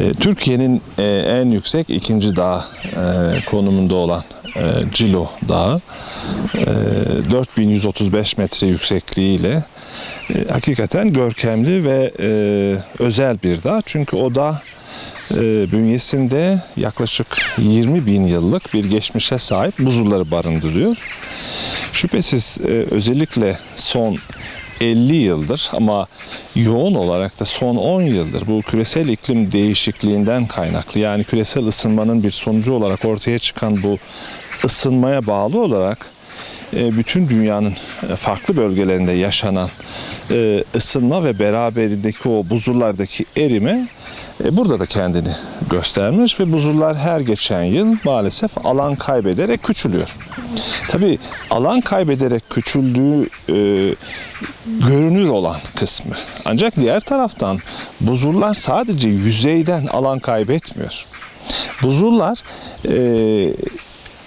E, Türkiye'nin e, en yüksek ikinci dağ e, konumunda olan e, Cilo Dağı e, 4135 metre yüksekliğiyle hakikaten görkemli ve özel bir dağ. Çünkü o dağ bünyesinde yaklaşık 20 bin yıllık bir geçmişe sahip buzulları barındırıyor. Şüphesiz özellikle son 50 yıldır ama yoğun olarak da son 10 yıldır bu küresel iklim değişikliğinden kaynaklı yani küresel ısınmanın bir sonucu olarak ortaya çıkan bu ısınmaya bağlı olarak bütün dünyanın e, farklı bölgelerinde yaşanan e, ısınma ve beraberindeki o buzullardaki erime e, burada da kendini göstermiş ve buzullar her geçen yıl maalesef alan kaybederek küçülüyor. Tabii alan kaybederek küçüldüğü e, görünür olan kısmı. Ancak diğer taraftan buzullar sadece yüzeyden alan kaybetmiyor. Buzullar e,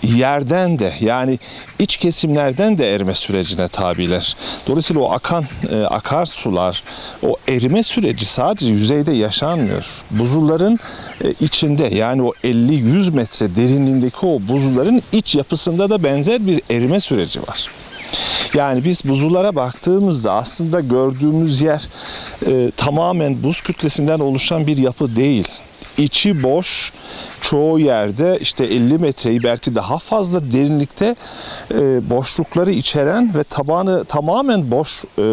yerden de yani iç kesimlerden de erime sürecine tabiler. Dolayısıyla o akan e, akarsular, o erime süreci sadece yüzeyde yaşanmıyor. Buzulların e, içinde yani o 50-100 metre derinliğindeki o buzulların iç yapısında da benzer bir erime süreci var. Yani biz buzullara baktığımızda aslında gördüğümüz yer e, tamamen buz kütlesinden oluşan bir yapı değil. İçi boş, çoğu yerde işte 50 metreyi belki daha fazla derinlikte e, boşlukları içeren ve tabanı tamamen boş e,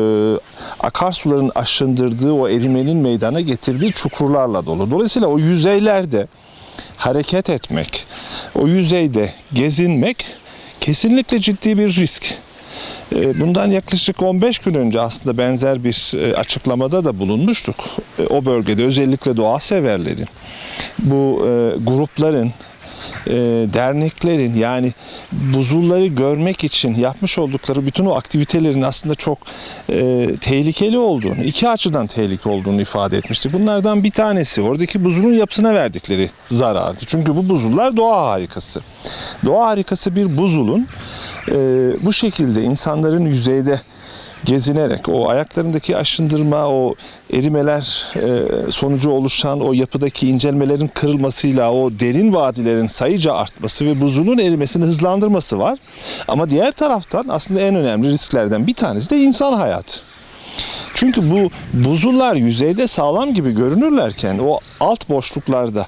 akarsuların aşındırdığı o erimenin meydana getirdiği çukurlarla dolu. Dolayısıyla o yüzeylerde hareket etmek, o yüzeyde gezinmek kesinlikle ciddi bir risk. E, Bundan yaklaşık 15 gün önce aslında benzer bir e, açıklamada da bulunmuştuk. E, O bölgede özellikle doğa severlerin, bu grupların, e, derneklerin yani buzulları görmek için yapmış oldukları bütün o aktivitelerin aslında çok e, tehlikeli olduğunu, iki açıdan tehlike olduğunu ifade etmişti. Bunlardan bir tanesi oradaki buzulun yapısına verdikleri zarardı. Çünkü bu buzullar doğa harikası. Doğa harikası bir buzulun e, bu şekilde insanların yüzeyde gezinerek o ayaklarındaki aşındırma, o erimeler e, sonucu oluşan o yapıdaki incelmelerin kırılmasıyla o derin vadilerin sayıca artması ve buzulun erimesini hızlandırması var. Ama diğer taraftan aslında en önemli risklerden bir tanesi de insan hayatı. Çünkü bu buzullar yüzeyde sağlam gibi görünürlerken o alt boşluklarda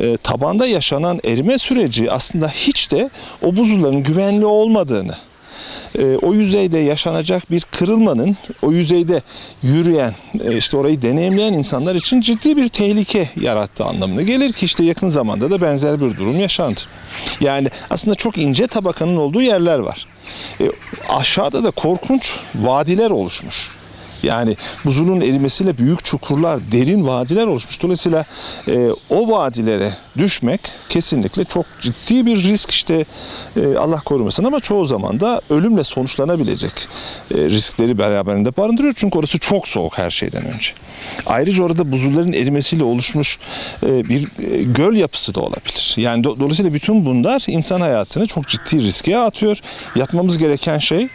e, tabanda yaşanan erime süreci aslında hiç de o buzulların güvenli olmadığını e, o yüzeyde yaşanacak bir kırılmanın o yüzeyde yürüyen e, işte orayı deneyimleyen insanlar için ciddi bir tehlike yarattığı anlamına gelir ki işte yakın zamanda da benzer bir durum yaşandı. Yani aslında çok ince tabakanın olduğu yerler var. E, aşağıda da korkunç vadiler oluşmuş. Yani buzulun erimesiyle büyük çukurlar, derin vadiler oluşmuş. Dolayısıyla e, o vadilere düşmek kesinlikle çok ciddi bir risk işte e, Allah korumasın ama çoğu zaman da ölümle sonuçlanabilecek e, riskleri beraberinde barındırıyor. Çünkü orası çok soğuk her şeyden önce. Ayrıca orada buzulların erimesiyle oluşmuş e, bir e, göl yapısı da olabilir. Yani do- dolayısıyla bütün bunlar insan hayatını çok ciddi riske atıyor. Yapmamız gereken şey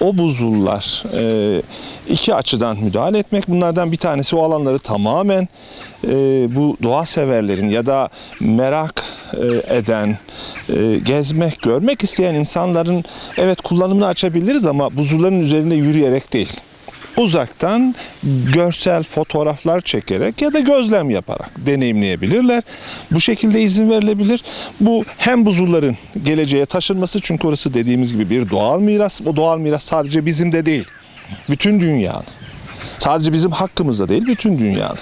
o buzullar e, iki açıdan müdahale etmek. Bunlardan bir tanesi o alanları tamamen e, bu doğa severlerin ya da merak e, eden, e, gezmek, görmek isteyen insanların evet kullanımını açabiliriz ama buzulların üzerinde yürüyerek değil uzaktan görsel fotoğraflar çekerek ya da gözlem yaparak deneyimleyebilirler. Bu şekilde izin verilebilir. Bu hem buzulların geleceğe taşınması çünkü orası dediğimiz gibi bir doğal miras. O doğal miras sadece bizim de değil. Bütün dünyanın. Sadece bizim hakkımızda değil, bütün dünyanın.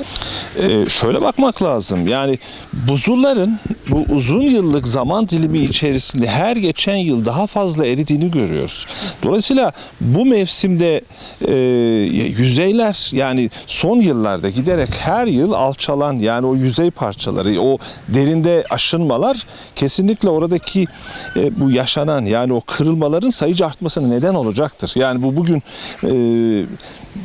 Ee, şöyle bakmak lazım. Yani buzulların bu uzun yıllık zaman dilimi içerisinde her geçen yıl daha fazla eridiğini görüyoruz. Dolayısıyla bu mevsimde e, yüzeyler yani son yıllarda giderek her yıl alçalan yani o yüzey parçaları, o derinde aşınmalar kesinlikle oradaki e, bu yaşanan yani o kırılmaların sayıca artmasına neden olacaktır. Yani bu bugün e,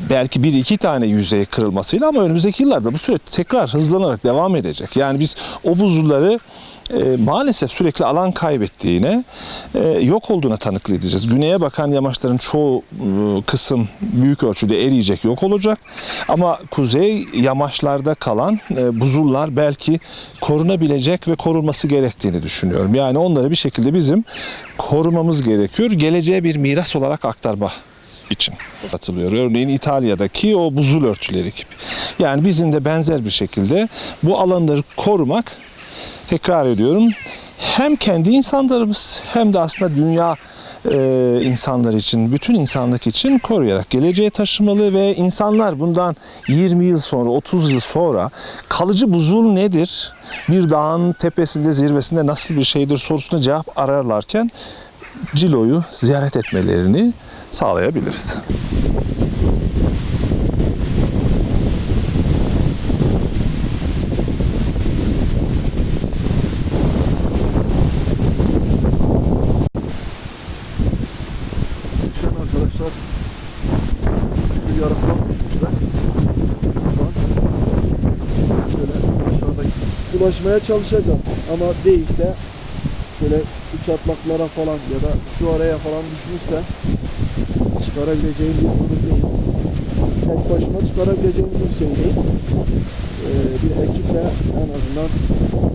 belki bir iki tane yüzey kırılmasıyla ama önümüzdeki yıllarda bu süreç tekrar hızlanarak devam edecek. Yani biz o buzulları e, maalesef sürekli alan kaybettiğine, e, yok olduğuna tanıklık edeceğiz. Güneye bakan yamaçların çoğu e, kısım büyük ölçüde eriyecek, yok olacak. Ama kuzey yamaçlarda kalan e, buzullar belki korunabilecek ve korunması gerektiğini düşünüyorum. Yani onları bir şekilde bizim korumamız gerekiyor. Geleceğe bir miras olarak aktarma için atılıyor. Örneğin İtalya'daki o buzul örtüleri gibi. Yani bizim de benzer bir şekilde bu alanları korumak tekrar ediyorum hem kendi insanlarımız hem de aslında dünya e, insanlar için, bütün insanlık için koruyarak geleceğe taşımalı ve insanlar bundan 20 yıl sonra, 30 yıl sonra kalıcı buzul nedir? Bir dağın tepesinde, zirvesinde nasıl bir şeydir sorusuna cevap ararlarken Cilo'yu ziyaret etmelerini sağlayabiliriz. Şu yarıktan düşmüşler. Şöyle aşağıdaki ulaşmaya çalışacağım ama değilse şöyle şu çatlaklara falan ya da şu araya falan düşmüşse çıkarabileceğim bir durum değil. Tek başıma çıkarabileceğim bir şey değil. Ee, bir ekiple en azından